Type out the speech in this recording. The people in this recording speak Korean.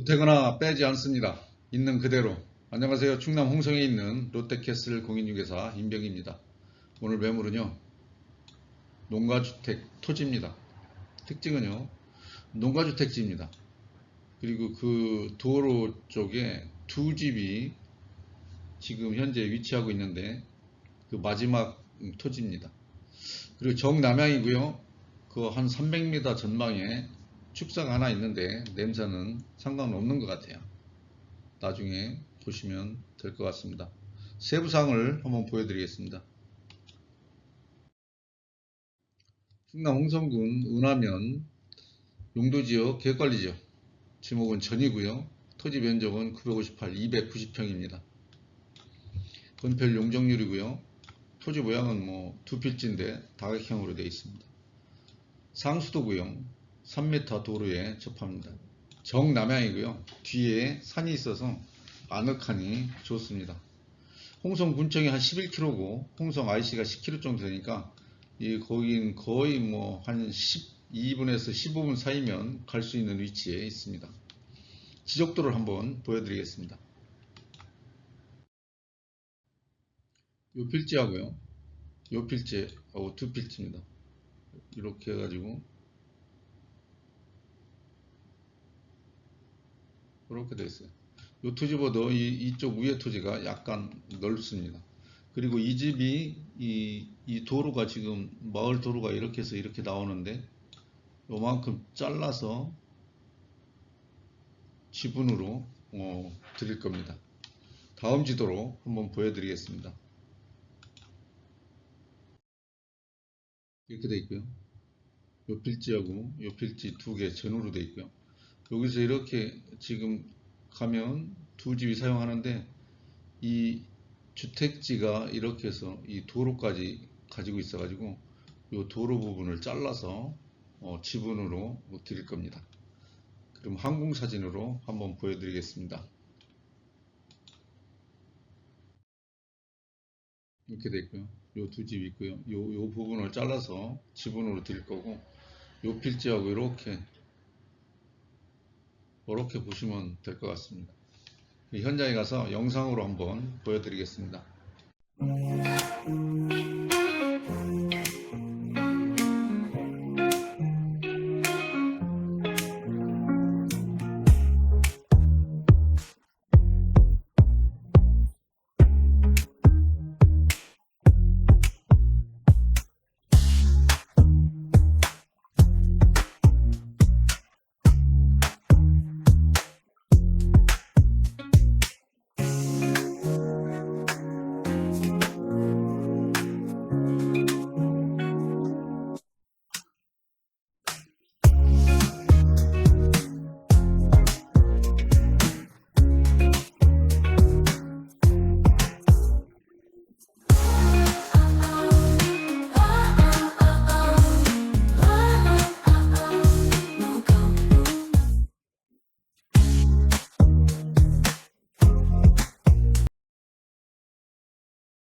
보태거나 빼지 않습니다. 있는 그대로. 안녕하세요. 충남 홍성에 있는 롯데캐슬 공인중개사 임병입니다. 오늘 매물은요. 농가주택 토지입니다. 특징은요. 농가주택지입니다. 그리고 그 도로 쪽에 두 집이 지금 현재 위치하고 있는데 그 마지막 토지입니다. 그리고 정남향이고요. 그 한 300m 전방에 축사가 하나 있는데 냄새는 상관은 없는 것 같아요. 나중에 보시면 될 것 같습니다. 세부상을 한번 보여드리겠습니다. 충남 홍성군 은하면 용도지역 계획관리지역 지목은 전이고요. 토지 면적은 958, 290평입니다. 건폐율 용적률이고요. 토지 모양은 뭐 두 필지인데 다각형으로 되어 있습니다. 상수도구요. 3m 도로에 접합니다. 정남향이고요. 뒤에 산이 있어서 아늑하니 좋습니다. 홍성 군청이 한 11km고 홍성 IC가 10km 정도 되니까 이 거긴 거의 뭐 한 12분에서 15분 사이면 갈 수 있는 위치에 있습니다. 지적도를 한번 보여드리겠습니다. 요 필지하고요. 요 필지하고 두 필지입니다. 이렇게 해가지고 이렇게 되어 있어요. 요 토지보다 이, 이쪽 위에 토지가 약간 넓습니다. 그리고 이 집이 이, 이 도로가 지금 마을 도로가 이렇게 해서 이렇게 나오는데 요만큼 잘라서 지분으로 어, 드릴 겁니다. 다음 지도로 한번 보여드리겠습니다. 이렇게 돼 있고요. 요 필지하고 요 필지 두 개 전후로 돼 있고요. 여기서 이렇게 지금 가면 두 집이 사용하는데 이 주택지가 이렇게 해서 이 도로까지 가지고 있어 가지고 이 도로 부분을 잘라서 어, 지분으로 드릴 겁니다. 그럼 항공 사진으로 한번 보여드리겠습니다. 이렇게 돼 있고요. 요 두 집 있고요. 요, 요 부분을 잘라서 지분으로 드릴 거고 요 필지하고 이렇게 이렇게 보시면 될 것 같습니다. 현장에 가서 영상으로 한번 보여드리겠습니다.